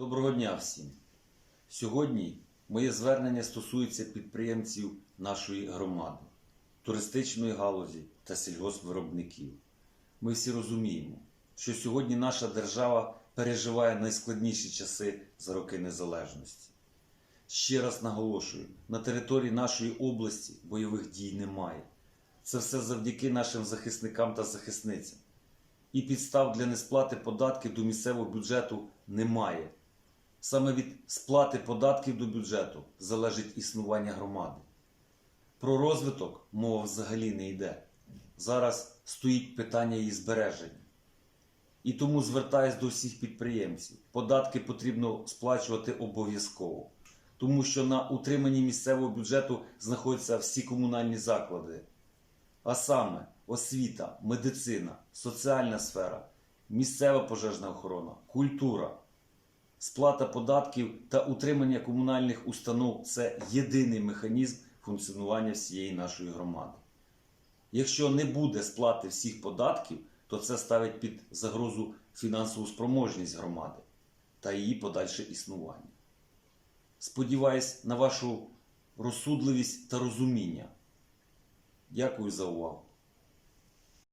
Доброго дня всім! Сьогодні моє звернення стосується підприємців нашої громади, туристичної галузі та сільгоспвиробників. Ми всі розуміємо, що сьогодні наша держава переживає найскладніші часи за роки незалежності. Ще раз наголошую: на території нашої області бойових дій немає. Це все завдяки нашим захисникам та захисницям. І підстав для несплати податків до місцевого бюджету немає. Саме від сплати податків до бюджету залежить існування громади. Про розвиток мова взагалі не йде. Зараз стоїть питання її збереження. І тому звертаюсь до всіх підприємців. Податки потрібно сплачувати обов'язково, тому що на утриманні місцевого бюджету знаходяться всі комунальні заклади, а саме освіта, медицина, соціальна сфера, місцева пожежна охорона, культура. Сплата податків та утримання комунальних установ це єдиний механізм функціонування всієї нашої громади. Якщо не буде сплати всіх податків, то це ставить під загрозу фінансову спроможність громади та її подальше існування. Сподіваюсь на вашу розсудливість та розуміння. Дякую за увагу.